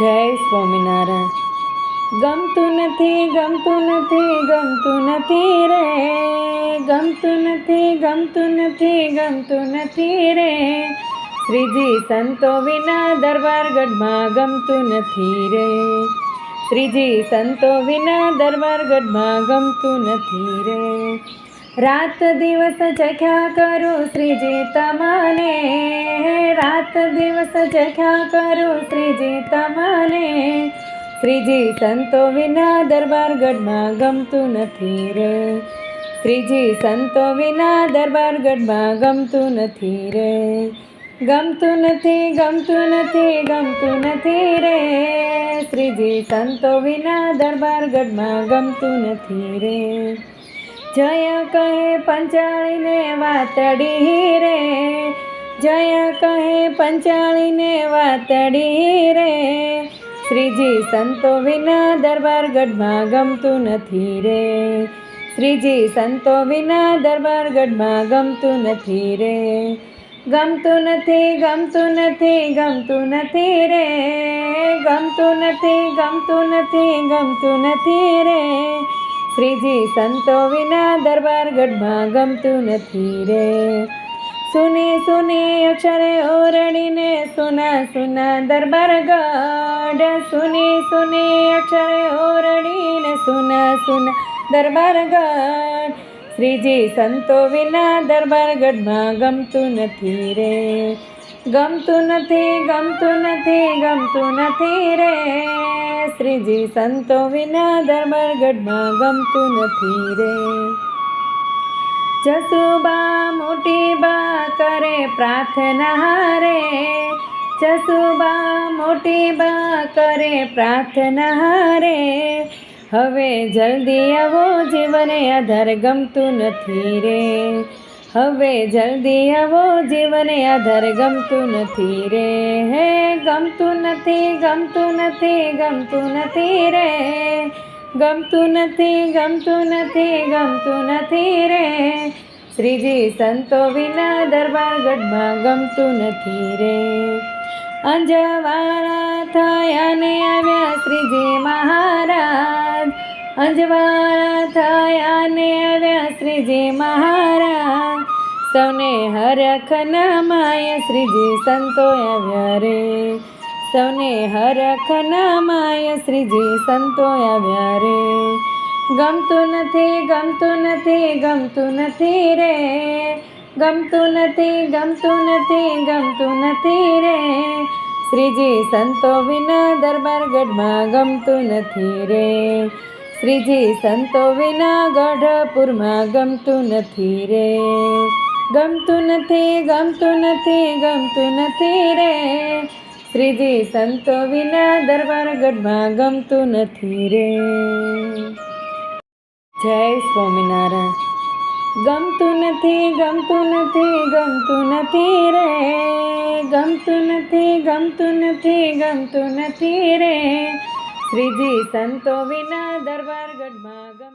જય સ્વામિનારાયણ. ગમતું નથી ગમતું નથી ગમતું નથી રે. ગમતું નથી ગમતું નથી ગમતું નથી રે. શ્રીજી સંતો વિના દરબાર ગઢમાં ગમતું નથી રે. શ્રીજી સંતો વિના દરબાર ગઢમાં ગમતું નથી રે. રાત દિવસ ચખ્યા કરું શ્રીજી તમને રાત દિવસ ચખ્યા કરું શ્રીજી તમને શ્રીજી સંતો વિના દરબાર ગઢમાં ગમતું નથી રે. શ્રીજી સંતો વિના દરબાર ગઢમાં ગમતું નથી રે. ગમતું નથી ગમતું નથી ગમતું નથી રે. શ્રીજી સંતો વિના દરબાર ગઢમાં ગમતું નથી રે. જય કહે પંચાળીને વાતડી રે. જય કહે પંચાળીને વાતડી રે. શ્રીજી સંતો વિના દરબાર ગઢમાં ગમતું નથી રે. શ્રીજી સંતો વિના દરબાર ગઢમાં ગમતું નથી રે. ગમતું નથી ગમતું નથી ગમતું નથી રે. ગમતું નથી ગમતું નથી ગમતું નથી રે. શ્રીજી સંતો વિના દરબાર ગઢમાં ગમતું નથી રે. સુની સુની અક્ષરે ઓરડીને સુના સુના દરબાર ગઢ. સુની સુની અક્ષરે ઓરડીને સુના સુના દરબાર ગઢ. શ્રીજી સંતો વિના દરબાર ગઢમાં ગમતું નથી રે. ગમતું નથી ગમતું નથી ગમતું નથી રે. શ્રીજી સંતો વિના દરબાર ગઢમાં ગમતું નથી રે. જસુબા મોટી બા કરે પ્રાર્થના હારે. જસુબા મોટી બા કરે પ્રાર્થના હારે. હવે જલ્દી આવો જીવને આધાર, ગમતું નથી રે. હવે જલ્દી આવો જીવને આધાર ગમતું નથી રે. હે, ગમતું નથી ગમતું નથી ગમતું નથી રે. ગમતું નથી ગમતું નથી ગમતું નથી રે. શ્રીજી સંતો વિના દરબાર ગઢમાં ગમતું નથી રે. અંજવાળા થયા ને આવ્યા શ્રીજી મહારાજ. અંજવાળા થયા ને આવ્યા શ્રીજી મહારાજ. સૌને હરખના માય શ્રીજી સંતો આવ્યા રે. સૌને હરખના માય શ્રીજી સંતો આવ્યા રે. ગમતું નથી ગમતું નથી ગમતું નથી રે. ગમતું નથી ગમતું નથી ગમતું નથી રે. શ્રીજી સંતો વિના દરબાર ગઢમાં ગમતું નથી રે. શ્રીજી સંતો વિના ગઢપુરમાં ગમતું નથી રે. ગમતું નથી ગમતું નથી ગમતું નથી રે. શ્રીજી સંતો વિના દરબાર ગઢમાં ગમતું નથી રે. જય સ્વામિનારાયણ. ગમતું નથી ગમતું નથી ગમતું નથી રે. ગમતું નથી ગમતું નથી ગમતું નથી રે. શ્રીજી સંતો વિના દરબાર ગઢમાં ગમ